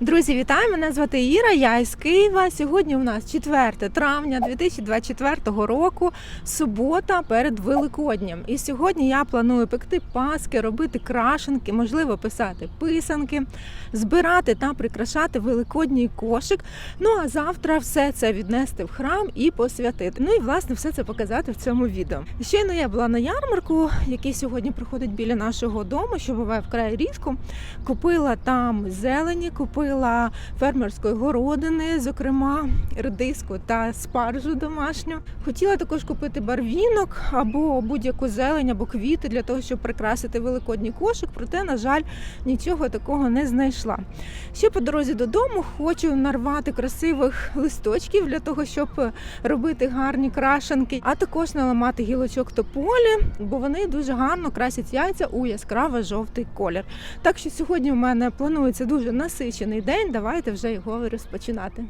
Друзі, вітаю! Мене звати Іра, я із Києва. Сьогодні у нас 4 травня 2024 року, субота перед Великоднем. І сьогодні я планую пекти паски, робити крашенки, можливо, писати писанки, збирати та прикрашати великодній кошик. Ну а завтра все це віднести в храм і посвятити. Ну і власне все це показати в цьому відео. Щойно я була на ярмарку, який сьогодні проходить біля нашого дому, що буває вкрай рідко. Купила там зелені, купила фермерської городини, зокрема редиску та спаржу домашню. Хотіла також купити барвінок або будь-яку зелень, або квіти для того, щоб прикрасити великодній кошик. Проте, на жаль, нічого такого не знайшла. Ще по дорозі додому хочу нарвати красивих листочків для того, щоб робити гарні крашенки, а також наламати гілочок тополі, бо вони дуже гарно красять яйця у яскраво жовтий колір. Так що сьогодні у мене планується дуже насичений день. Давайте вже його розпочинати.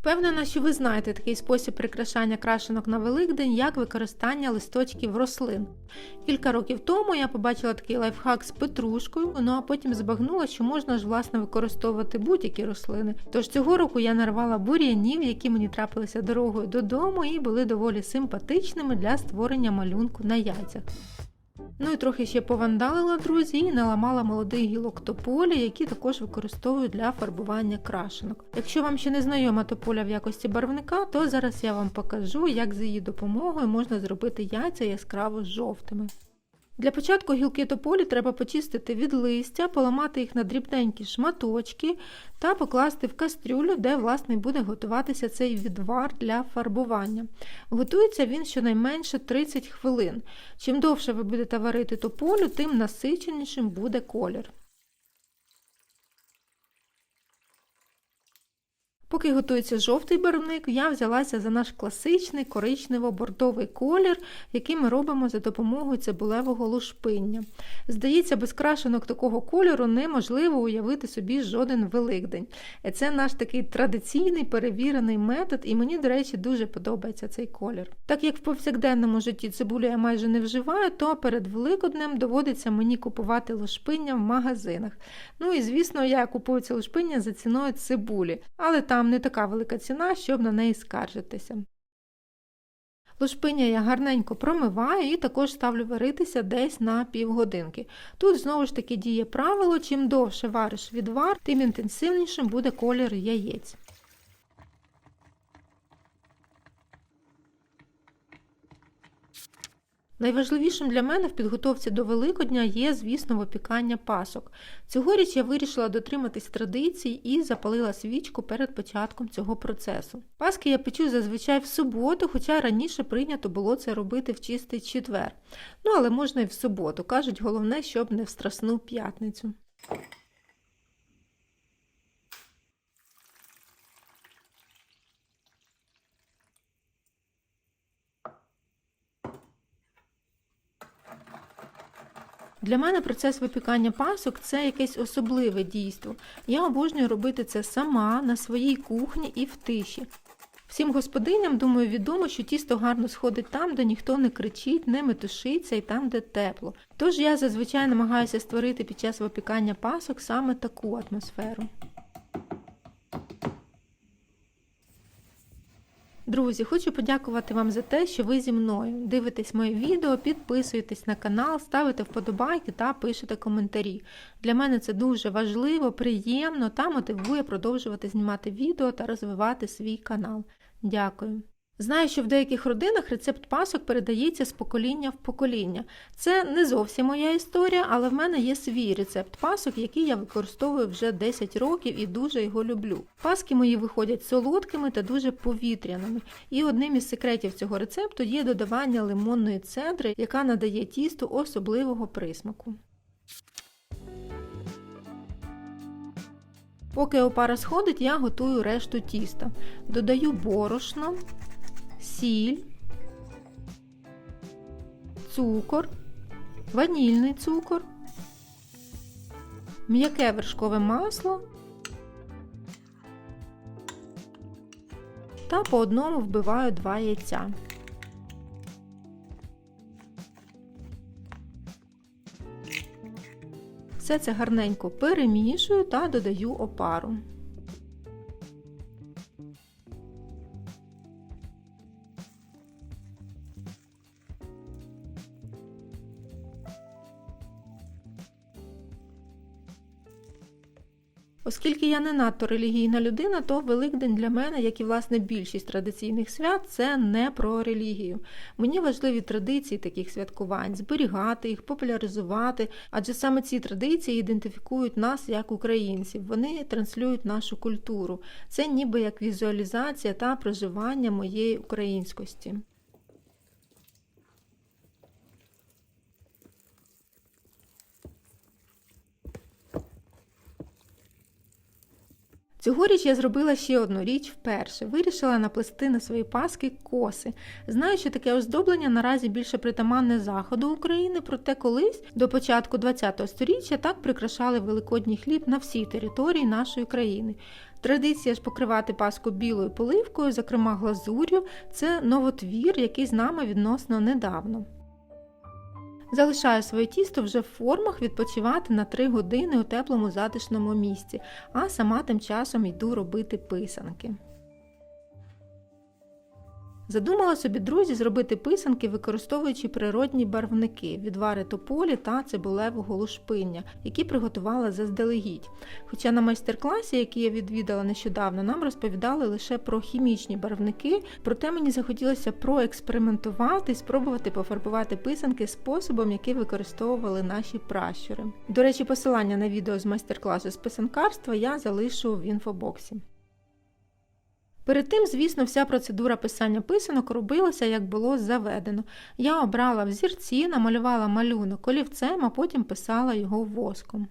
Впевнена, що ви знаєте такий спосіб прикрашання крашенок на Великдень, як використання листочків рослин. Кілька років тому я побачила такий лайфхак з петрушкою, ну а потім збагнула, що можна ж власне використовувати будь-які рослини. Тож цього року я нарвала бур'янів, які мені трапилися дорогою додому і були доволі симпатичними для створення малюнку на яйцях. Ну і трохи ще повандалила друзі і наламала молодий гілок тополі, які також використовую для фарбування крашенок. Якщо вам ще не знайома тополя в якості барвника, то зараз я вам покажу, як з її допомогою можна зробити яйця яскраво жовтими. Для початку гілки тополі треба почистити від листя, поламати їх на дрібненькі шматочки та покласти в кастрюлю, де власне буде готуватися цей відвар для фарбування. Готується він щонайменше 30 хвилин. Чим довше ви будете варити тополю, тим насиченішим буде колір. Поки готується жовтий барвник, я взялася за наш класичний коричнево-бордовий колір, який ми робимо за допомогою цибулевого лушпиння. Здається, без крашенок такого кольору неможливо уявити собі жоден великдень. Це наш такий традиційний перевірений метод, і мені, до речі, дуже подобається цей колір. Так як в повсякденному житті цибулю я майже не вживаю, то перед Великоднем доводиться мені купувати лушпиння в магазинах. Ну і звісно, я купую це лушпиння за ціною цибулі, але там не така велика ціна, щоб на неї скаржитися. Лушпиня я гарненько промиваю і також ставлю варитися десь на півгодинки. Тут знову ж таки діє правило, чим довше вариш відвар, тим інтенсивнішим буде колір яєць. Найважливішим для мене в підготовці до Великодня є, звісно, випікання пасок. Цьогоріч я вирішила дотриматись традицій і запалила свічку перед початком цього процесу. Паски я печу зазвичай в суботу, хоча раніше прийнято було це робити в чистий четвер. Ну, але можна і в суботу. Кажуть, головне, щоб не в страсну п'ятницю. Для мене процес випікання пасок це якесь особливе дійство. Я обожнюю робити це сама на своїй кухні і в тиші. Всім господиням, думаю, відомо, що тісто гарно сходить там, де ніхто не кричить, не метушиться і там, де тепло. Тож я зазвичай намагаюся створити під час випікання пасок саме таку атмосферу. Друзі, хочу подякувати вам за те, що ви зі мною дивитесь моє відео, підписуєтесь на канал, ставите вподобайки та пишете коментарі. Для мене це дуже важливо, приємно та мотивує продовжувати знімати відео та розвивати свій канал. Дякую. Знаю, що в деяких родинах рецепт пасок передається з покоління в покоління. Це не зовсім моя історія, але в мене є свій рецепт пасок, який я використовую вже 10 років і дуже його люблю. Паски мої виходять солодкими та дуже повітряними. І одним із секретів цього рецепту є додавання лимонної цедри, яка надає тісту особливого присмаку. Поки опара сходить, я готую решту тіста. Додаю борошно, сіль, цукор, ванільний цукор, м'яке вершкове масло та по одному вбиваю два яйця. Все це гарненько перемішую та додаю опару. Оскільки я не надто релігійна людина, то Великдень для мене, як і власне більшість традиційних свят, це не про релігію. Мені важливі традиції таких святкувань, зберігати їх, популяризувати, адже саме ці традиції ідентифікують нас як українців. Вони транслюють нашу культуру. Це ніби як візуалізація та проживання моєї українськості. Цьогоріч я зробила ще одну річ вперше. Вирішила наплести на свої паски коси. Знаю, що таке оздоблення наразі більше притаманне заходу України, проте колись до початку ХХ століття так прикрашали великодній хліб на всій території нашої країни. Традиція ж покривати паску білою поливкою, зокрема глазур'ю, це новотвір, який з нами відносно недавно. Залишаю своє тісто вже в формах відпочивати на 3 години у теплому затишному місці, а сама тим часом йду робити писанки. Задумала собі друзі зробити писанки, використовуючи природні барвники, відвари тополі та цибулевого лушпиння, які приготувала заздалегідь. Хоча на майстер-класі, який я відвідала нещодавно, нам розповідали лише про хімічні барвники, проте мені захотілося проекспериментувати і спробувати пофарбувати писанки способом, який використовували наші пращури. До речі, посилання на відео з майстер-класу з писанкарства я залишу в інфобоксі. Перед тим, звісно, вся процедура писання писанок робилася, як було заведено. Я обрала взірці, намалювала малюнок олівцем, а потім писала його воском.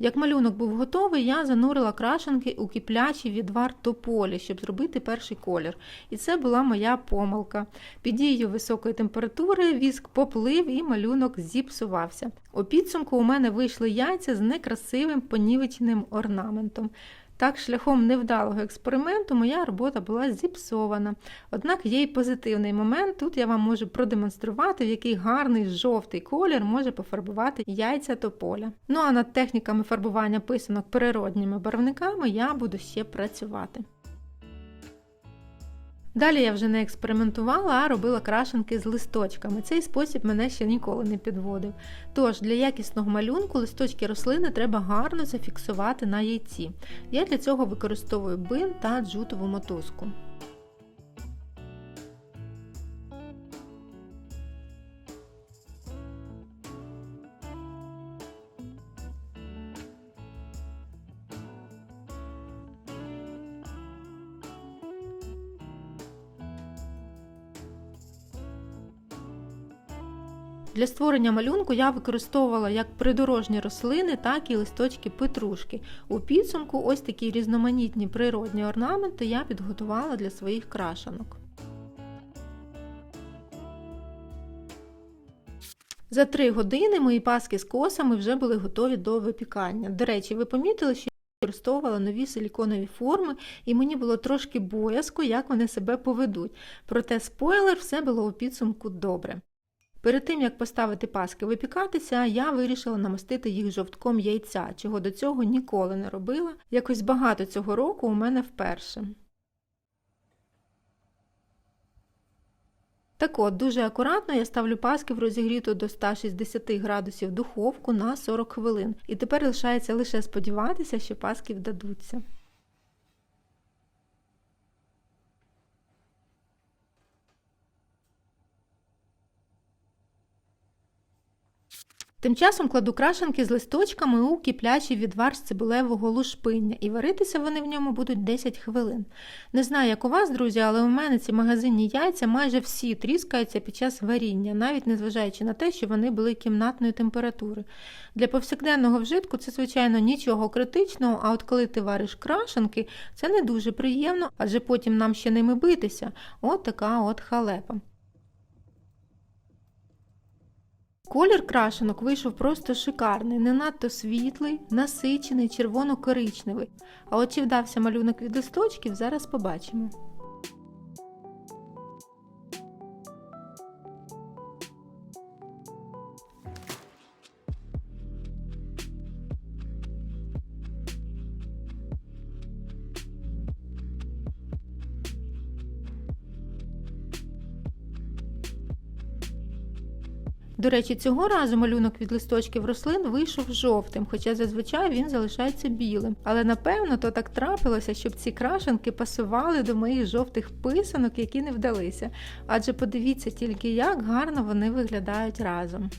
Як малюнок був готовий, я занурила крашенки у киплячий відвар тополі, щоб зробити перший колір. І це була моя помилка. Під дією високої температури віск поплив і малюнок зіпсувався. У підсумку у мене вийшли яйця з некрасивим понівеченим орнаментом. Так, шляхом невдалого експерименту моя робота була зіпсована. Однак є й позитивний момент. Тут я вам можу продемонструвати, в який гарний жовтий колір може пофарбувати яйця тополя. Ну а над техніками фарбування писанок природніми барвниками я буду ще працювати. Далі я вже не експериментувала, а робила крашенки з листочками. Цей спосіб мене ще ніколи не підводив. Тож, для якісного малюнку листочки рослини треба гарно зафіксувати на яйці. Я для цього використовую бин та джутову мотузку. Для створення малюнку я використовувала як придорожні рослини, так і листочки петрушки. У підсумку ось такі різноманітні природні орнаменти я підготувала для своїх крашанок. За 3 години мої паски з косами вже були готові до випікання. До речі, ви помітили, що я використовувала нові силіконові форми, і мені було трошки боязко, як вони себе поведуть. Проте спойлер, все було у підсумку добре. Перед тим, як поставити паски випікатися, я вирішила намастити їх жовтком яйця, чого до цього ніколи не робила. Якось багато цього року у мене вперше. Так от, дуже акуратно я ставлю паски в розігріту до 160 градусів духовку на 40 хвилин. І тепер лишається лише сподіватися, що паски вдадуться. Тим часом кладу крашенки з листочками у киплячий відвар з цибулевого лушпиння, і варитися вони в ньому будуть 10 хвилин. Не знаю, як у вас, друзі, але у мене ці магазинні яйця майже всі тріскаються під час варіння, навіть незважаючи на те, що вони були кімнатної температури. Для повсякденного вжитку це, звичайно, нічого критичного, а от коли ти вариш крашенки, це не дуже приємно, адже потім нам ще ними битися. От така от халепа. Колір крашенок вийшов просто шикарний, не надто світлий, насичений, червоно-коричневий. А от чи вдався малюнок від листочків, зараз побачимо. До речі, цього разу малюнок від листочків рослин вийшов жовтим, хоча зазвичай він залишається білим. Але напевно то так трапилося, щоб ці крашенки пасували до моїх жовтих писанок, які не вдалися. Адже подивіться тільки, як гарно вони виглядають разом.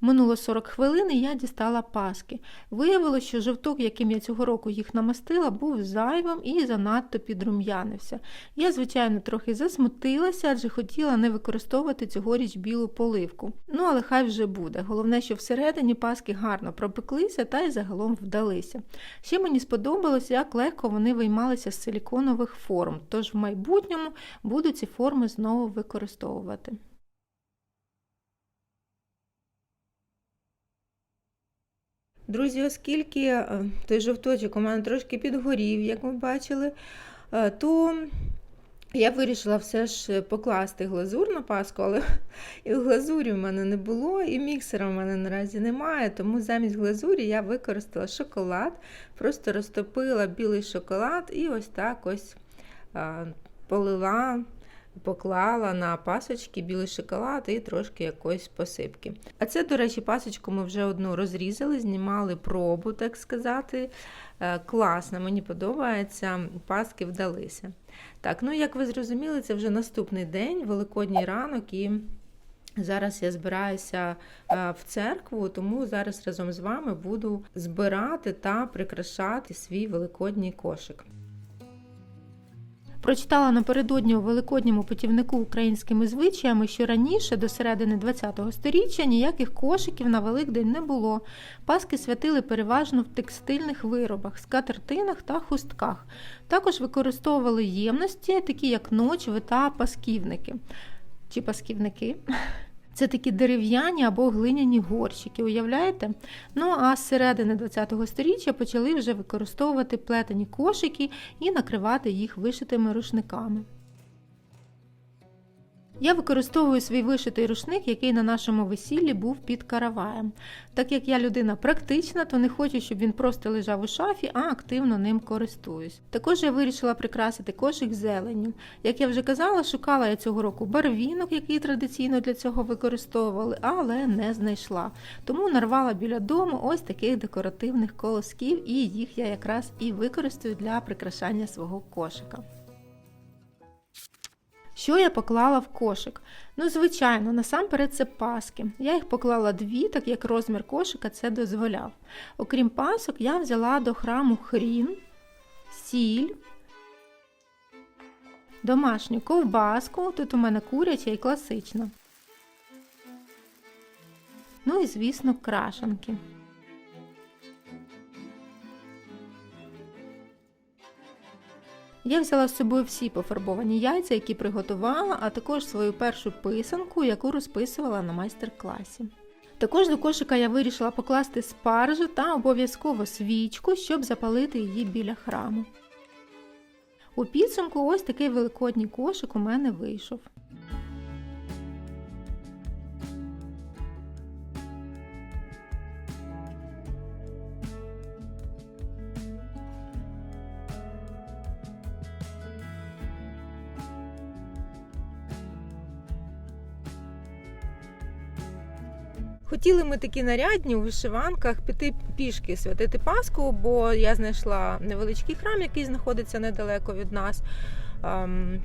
Минуло 40 хвилин і я дістала паски. Виявилося, що жовток, яким я цього року їх намастила, був зайвим і занадто підрум'янився. Я, звичайно, трохи засмутилася, адже хотіла не використовувати цьогоріч білу поливку. Ну, але хай вже буде. Головне, що всередині паски гарно пропеклися та й загалом вдалися. Ще мені сподобалось, як легко вони виймалися з силіконових форм, тож в майбутньому буду ці форми знову використовувати. Друзі, оскільки е, той жовточок у мене трошки підгорів, як ви бачили, е, то я вирішила все ж покласти глазур на паску, але і глазурі в мене не було, і міксера в мене наразі немає, тому замість глазурі я використала шоколад, просто розтопила білий шоколад і ось так ось полила поклала на пасочки білий шоколад і трошки якоїсь посипки. А це, до речі, пасочку ми вже одну розрізали, знімали пробу, так сказати. Е, класно, мені подобається, паски вдалися. Так, ну як ви зрозуміли, це вже наступний день, великодній ранок і. Зараз я збираюся е, в церкву, тому зараз разом з вами буду збирати та прикрашати свій великодній кошик. Прочитала напередодні у великодньому путівнику українськими звичаями, що раніше, до середини ХХ століття, ніяких кошиків на Великдень не було. Паски святили переважно в текстильних виробах, скатертинах та хустках. Також використовували ємності, такі як ночви та пасківники. Чи пасківники? Це такі дерев'яні або глиняні горщики, уявляєте? Ну а з середини ХХ століття почали вже використовувати плетені кошики і накривати їх вишитими рушниками. Я використовую свій вишитий рушник, який на нашому весіллі був під караваєм. Так як я людина практична, то не хочу, щоб він просто лежав у шафі, а активно ним користуюсь. Також я вирішила прикрасити кошик зеленню. Як я вже казала, шукала я цього року барвінок, який традиційно для цього використовували, але не знайшла. Тому нарвала біля дому ось таких декоративних колосків, і їх я якраз і використаю для прикрашання свого кошика. Що я поклала в кошик? Ну, звичайно, насамперед це паски. Я їх поклала дві, так як розмір кошика це дозволяв. Окрім пасок, я взяла до храму хрін, сіль, домашню ковбаску, тут у мене куряча і класична. Ну і, звісно, крашенки. Я взяла з собою всі пофарбовані яйця, які приготувала, а також свою першу писанку, яку розписувала на майстер-класі. Також до кошика я вирішила покласти спаржу та обов'язково свічку, щоб запалити її біля храму. У підсумку ось такий великодній кошик у мене вийшов. Хотіли ми такі нарядні у вишиванках піти пішки святити Пасху, бо я знайшла невеличкий храм, який знаходиться недалеко від нас,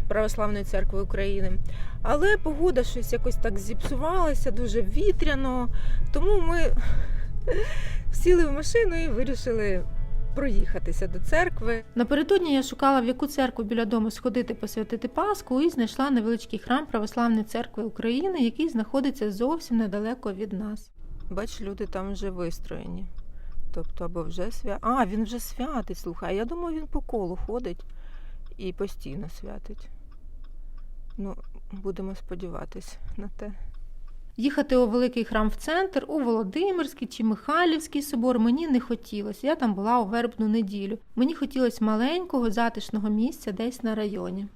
Православної церкви України. Але погода щось якось так зіпсувалася, дуже вітряно. Тому ми сіли в машину і вирішили проїхатися до церкви. Напередодні я шукала, в яку церкву біля дому сходити посвятити Пасху, і знайшла невеличкий храм Православної церкви України, який знаходиться зовсім недалеко від нас. Бач, люди там вже вистроєні. Тобто, або вже свят. А, він вже святить, слухай. Я думаю, він по колу ходить і постійно святить. Ну, будемо сподіватись на те. Їхати у великий храм в центр, у Володимирський чи Михайлівський собор мені не хотілося. Я там була у вербну неділю. Мені хотілося маленького, затишного місця десь на районі.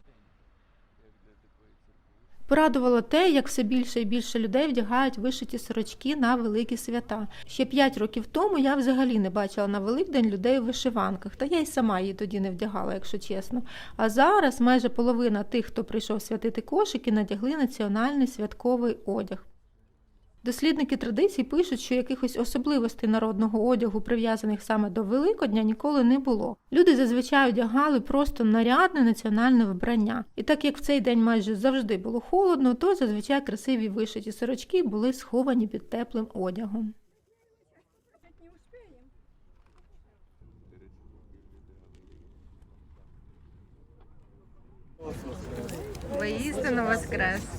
Порадувало те, як все більше і більше людей вдягають вишиті сорочки на великі свята. Ще 5 років тому я взагалі не бачила на Великдень людей у вишиванках, та я й сама її тоді не вдягала, якщо чесно. А зараз майже половина тих, хто прийшов святити кошики, надягли національний святковий одяг. Дослідники традицій пишуть, що якихось особливостей народного одягу, прив'язаних саме до Великодня, ніколи не було. Люди зазвичай одягали просто нарядне національне вбрання. І так як в цей день майже завжди було холодно, то зазвичай красиві вишиті сорочки були сховані під теплим одягом. Воістину воскрес!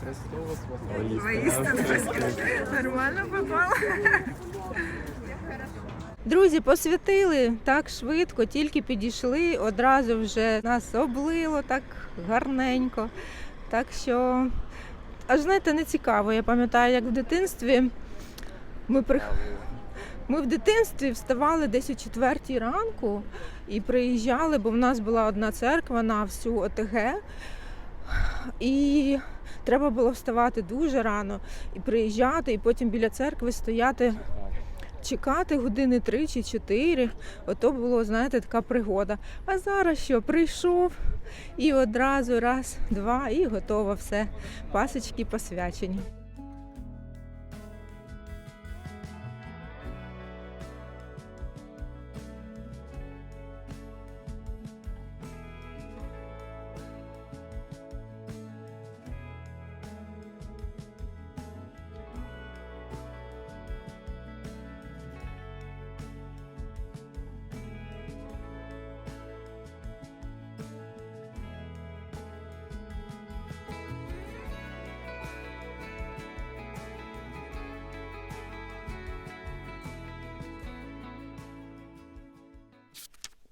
Христос воскрес! Нормально попало. Друзі, посвятили так швидко, тільки підійшли, одразу вже нас облило так гарненько. Так що, аж знаєте, не цікаво. Я пам'ятаю, як в дитинстві ми при... Ми в дитинстві вставали десь о четвертій ранку і приїжджали, бо в нас була одна церква на всю ОТГ. І треба було вставати дуже рано і приїжджати, і потім біля церкви стояти чекати години три чи чотири. Ото було, знаєте, така пригода. А зараз що, прийшов і одразу раз, два, і готово все. Пасочки посвячені.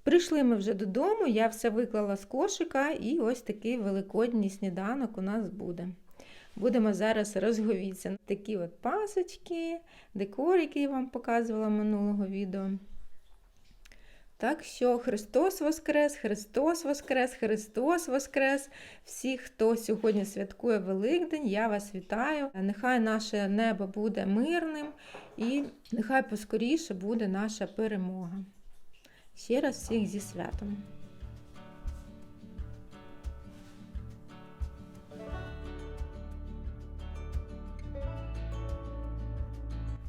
Прийшли ми вже додому, я все виклала з кошика, і ось такий великодній сніданок у нас буде. Будемо зараз розговіться. Такі от пасочки, декор, який я вам показувала минулого відео. Так що Христос Воскрес, Христос Воскрес, Христос Воскрес. Всі, хто сьогодні святкує Великдень, я вас вітаю. Нехай наше небо буде мирним і нехай поскоріше буде наша перемога. Ще раз всіх зі святом.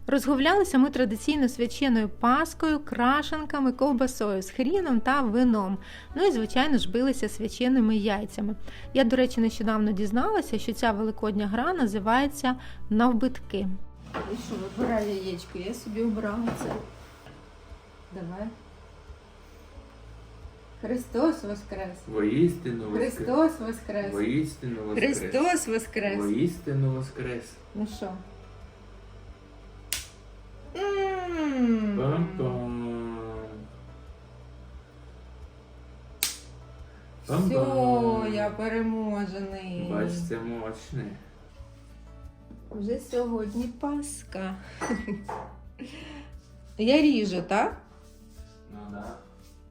Розговлялися ми традиційно свяченою паскою, крашенками, ковбасою з хріном та вином. Ну і, звичайно ж, билися свяченими яйцями. Я, до речі, нещодавно дізналася, що ця великодня гра називається навбитки. І що, вибирай яєчко, я собі обрала це. Давай. Христос Воскрес! Воістину Воскрес! Христос Воскрес! Воістину Воскрес! Христос Воскрес! Воістину Воскрес! Ну що? Пам-пам! Все, я переможений. Бач, це мощне. Вже сьогодні Пасха. Я ріжу, так? Ну да.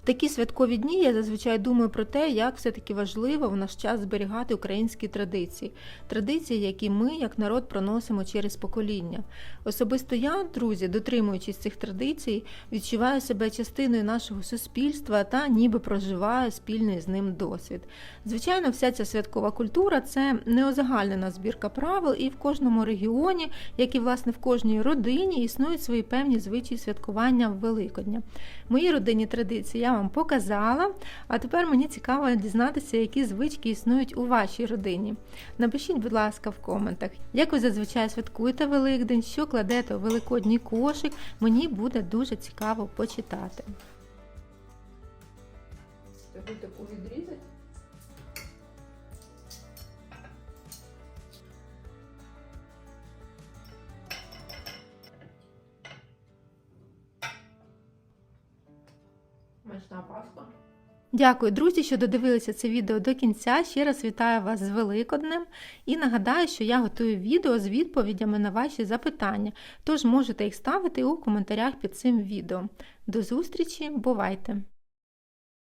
Такі святкові дні я зазвичай думаю про те, як все-таки важливо в наш час зберігати українські традиції, традиції, які ми, як народ, проносимо через покоління. Особисто я, друзі, дотримуючись цих традицій, відчуваю себе частиною нашого суспільства та ніби проживаю спільний з ним досвід. Звичайно, вся ця святкова культура це неозагальнена збірка правил, і в кожному регіоні, як і власне в кожній родині, існують свої певні звичаї святкування Великодня. Мої родинні традиції я вам показала, а тепер мені цікаво дізнатися, які звички існують у вашій родині. Напишіть, будь ласка, в коментах, як ви зазвичай святкуєте Великдень, що кладете у великодній кошик. Мені буде дуже цікаво почитати. Таку відрізати. Смачна паска. Дякую, друзі, що додивилися це відео до кінця. Ще раз вітаю вас з Великоднем і нагадаю, що я готую відео з відповідями на ваші запитання, тож можете їх ставити у коментарях під цим відео. До зустрічі, бувайте!